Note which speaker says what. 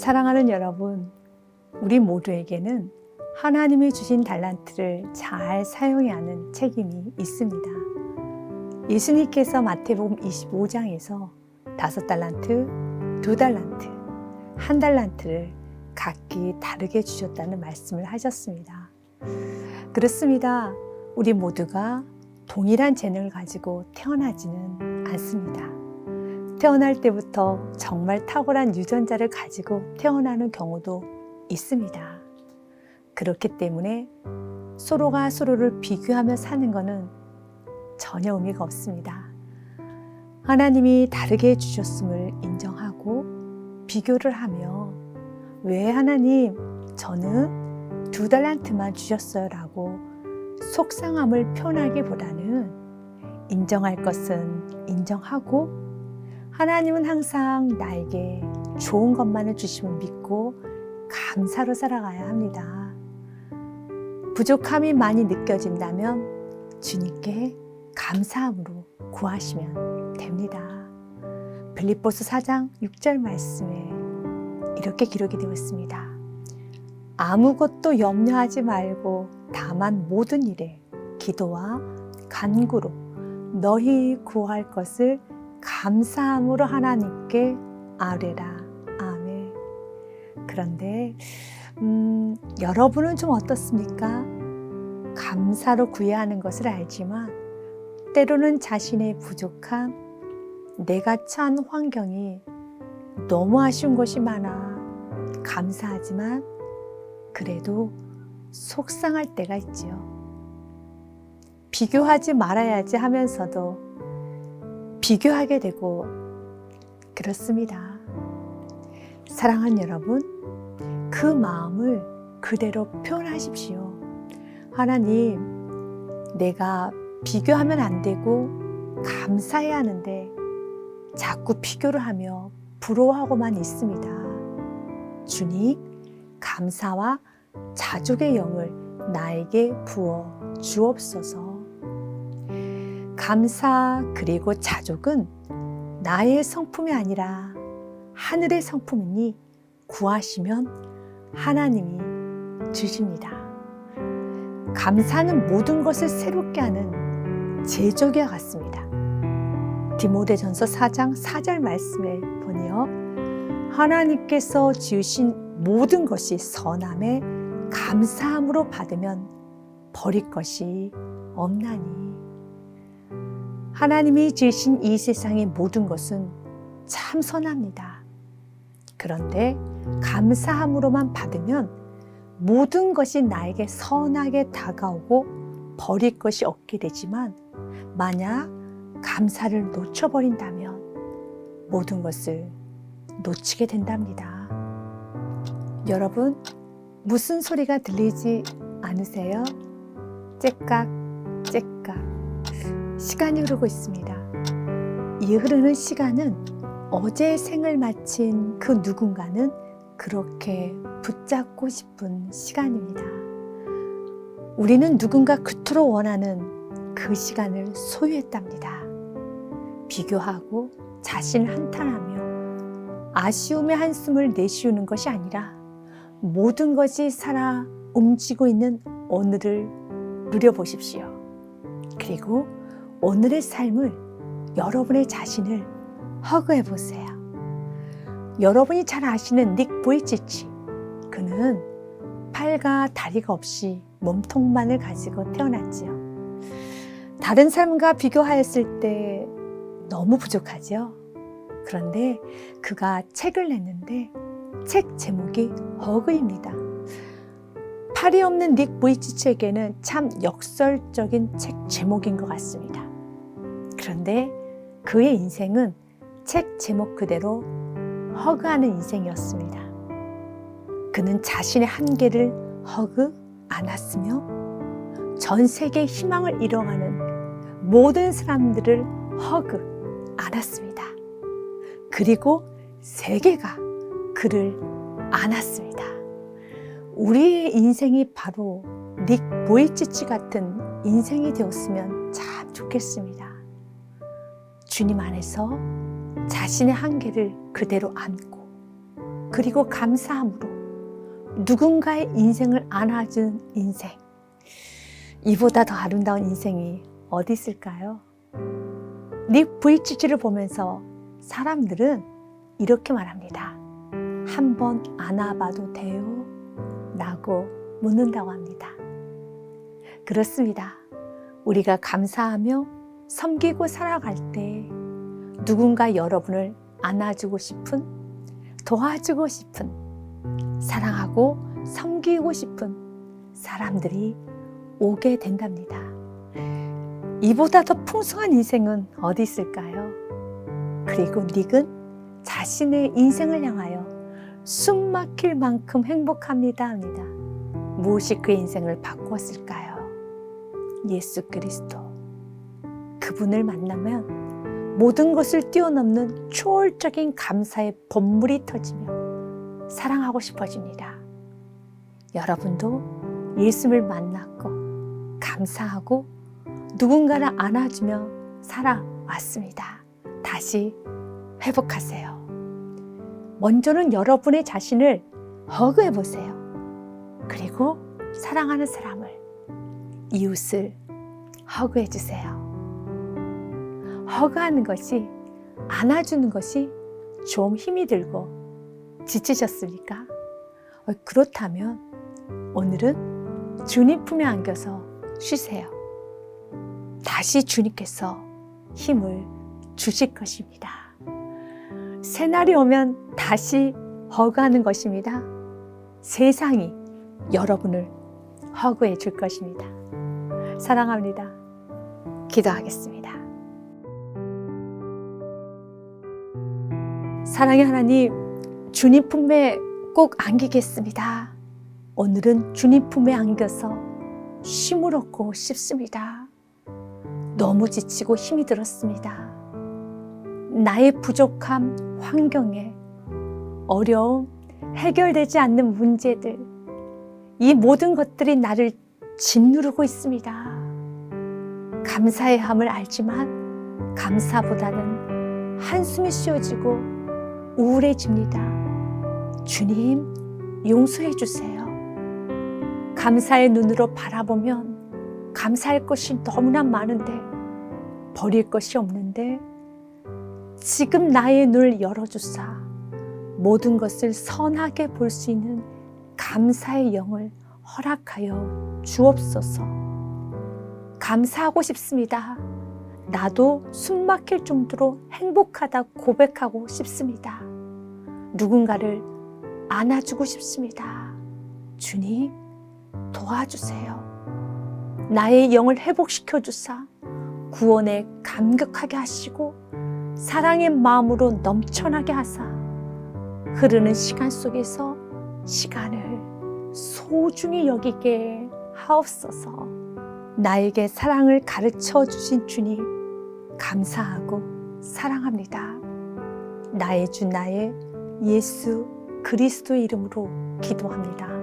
Speaker 1: 사랑하는 여러분, 우리 모두에게는 하나님이 주신 달란트를 잘 사용해야 하는 책임이 있습니다. 예수님께서 마태복음 25장에서 다섯 달란트, 두 달란트, 한 달란트를 각기 다르게 주셨다는 말씀을 하셨습니다. 그렇습니다. 우리 모두가 동일한 재능을 가지고 태어나지는 않습니다. 태어날 때부터 정말 탁월한 유전자를 가지고 태어나는 경우도 있습니다. 그렇기 때문에 서로가 서로를 비교하며 사는 것은 전혀 의미가 없습니다. 하나님이 다르게 주셨음을 인정하고 비교를 하며 왜 하나님 저는 두 달란트만 주셨어요 라고 속상함을 표현하기보다는 인정할 것은 인정하고 하나님은 항상 나에게 좋은 것만을 주심을 믿고 감사로 살아가야 합니다. 부족함이 많이 느껴진다면 주님께 감사함으로 구하시면 됩니다. 빌립보스 4장 6절 말씀에 이렇게 기록이 되어 있습니다. 아무것도 염려하지 말고 다만 모든 일에 기도와 간구로 너희 구할 것을 감사함으로 하나님께 아뢰라. 아멘. 그런데 음, 여러분은 좀 어떻습니까? 감사로 구해야 하는 것을 알지만 때로는 자신의 부족함, 내가 처한 환경이 너무 아쉬운 것이 많아 감사하지만 그래도 속상할 때가 있지요. 비교하지 말아야지 하면서도 비교하게 되고 그렇습니다. 사랑하는 여러분, 그 마음을 그대로 표현하십시오. 하나님, 내가 비교하면 안 되고 감사해야 하는데 자꾸 비교를 하며 부러워하고만 있습니다. 주님, 감사와 자족의 영을 나에게 부어 주옵소서. 감사 그리고 자족은 나의 성품이 아니라 하늘의 성품이니 구하시면 하나님이 주십니다. 감사는 모든 것을 새롭게 하는 제조기와 같습니다. 디모데전서 4장 4절 말씀에 보니요. 하나님께서 지으신 모든 것이 선함에 감사함으로 받으면 버릴 것이 없나니. 하나님이 지으신 이 세상의 모든 것은 참 선합니다. 그런데 감사함으로만 받으면 모든 것이 나에게 선하게 다가오고 버릴 것이 없게 되지만 만약 감사를 놓쳐버린다면 모든 것을 놓치게 된답니다. 여러분, 무슨 소리가 들리지 않으세요? 째깍, 째깍. 시간이 흐르고 있습니다. 이 흐르는 시간은 어제 생을 마친 그 누군가는 그렇게 붙잡고 싶은 시간입니다. 우리는 누군가 그토록 원하는 그 시간을 소유했답니다. 비교하고 자신을 한탄하며 아쉬움의 한숨을 내쉬우는 것이 아니라 모든 것이 살아 움직이고 있는 오늘을 누려보십시오. 그리고 오늘의 삶을 여러분의 자신을 허그해 보세요. 여러분이 잘 아시는 닉 보이치치. 그는 팔과 다리가 없이 몸통만을 가지고 태어났지요. 다른 사람과 비교하였을 때 너무 부족하죠. 그런데 그가 책을 냈는데 책 제목이 허그입니다. 팔이 없는 닉 보이치치에게는 참 역설적인 책 제목인 것 같습니다. 그런데 그의 인생은 책 제목 그대로 허그하는 인생이었습니다. 그는 자신의 한계를 허그 안았으며 전 세계 희망을 잃어가는 모든 사람들을 허그 안았습니다. 그리고 세계가 그를 안았습니다. 우리의 인생이 바로 닉 보이치치 같은 인생이 되었으면 참 좋겠습니다. 주님 안에서 자신의 한계를 그대로 안고 그리고 감사함으로 누군가의 인생을 안아준 인생. 이보다 더 아름다운 인생이 어디 있을까요? 닉 브이치치를 보면서 사람들은 이렇게 말합니다. 한 번 안아봐도 돼요? 라고 묻는다고 합니다. 그렇습니다. 우리가 감사하며 섬기고 살아갈 때 누군가 여러분을 안아주고 싶은, 도와주고 싶은, 사랑하고 섬기고 싶은 사람들이 오게 된답니다. 이보다 더 풍성한 인생은 어디 있을까요? 그리고 닉은 자신의 인생을 향하여 숨 막힐 만큼 행복합니다 합니다. 무엇이 그의 인생을 바꾸었을까요? 예수 그리스도. 그분을 만나면 모든 것을 뛰어넘는 초월적인 감사의 본물이 터지며 사랑하고 싶어집니다. 여러분도 예수를 만났고 감사하고 누군가를 안아주며 살아왔습니다. 다시 회복하세요. 먼저는 여러분의 자신을 허그해 보세요. 그리고 사랑하는 사람을, 이웃을 허그해 주세요. 허그하는 것이, 안아주는 것이 좀 힘이 들고 지치셨습니까? 어, 그렇다면 오늘은 주님 품에 안겨서 쉬세요. 다시 주님께서 힘을 주실 것입니다. 새날이 오면 다시 허그하는 것입니다. 세상이 여러분을 허그해 줄 것입니다. 사랑합니다. 기도하겠습니다. 사랑의 하나님, 주님 품에 꼭 안기겠습니다. 오늘은 주님 품에 안겨서 쉼을 얻고 싶습니다. 너무 지치고 힘이 들었습니다. 나의 부족함, 환경에 어려움, 해결되지 않는 문제들, 이 모든 것들이 나를 짓누르고 있습니다. 감사의 함을 알지만 감사보다는 한숨이 쉬어지고 우울해집니다. 주님, 용서해 주세요. 감사의 눈으로 바라보면 감사할 것이 너무나 많은데 버릴 것이 없는데 지금 나의 눈을 열어주사 모든 것을 선하게 볼 수 있는 감사의 영을 허락하여 주옵소서. 감사하고 싶습니다. 나도 숨 막힐 정도로 행복하다 고백하고 싶습니다. 누군가를 안아주고 싶습니다. 주님, 도와주세요. 나의 영을 회복시켜 주사 구원에 감격하게 하시고 사랑의 마음으로 넘쳐나게 하사 흐르는 시간 속에서 시간을 소중히 여기게 하옵소서. 나에게 사랑을 가르쳐 주신 주님, 감사하고 사랑합니다. 나의 주, 나의 예수 그리스도 이름으로 기도합니다.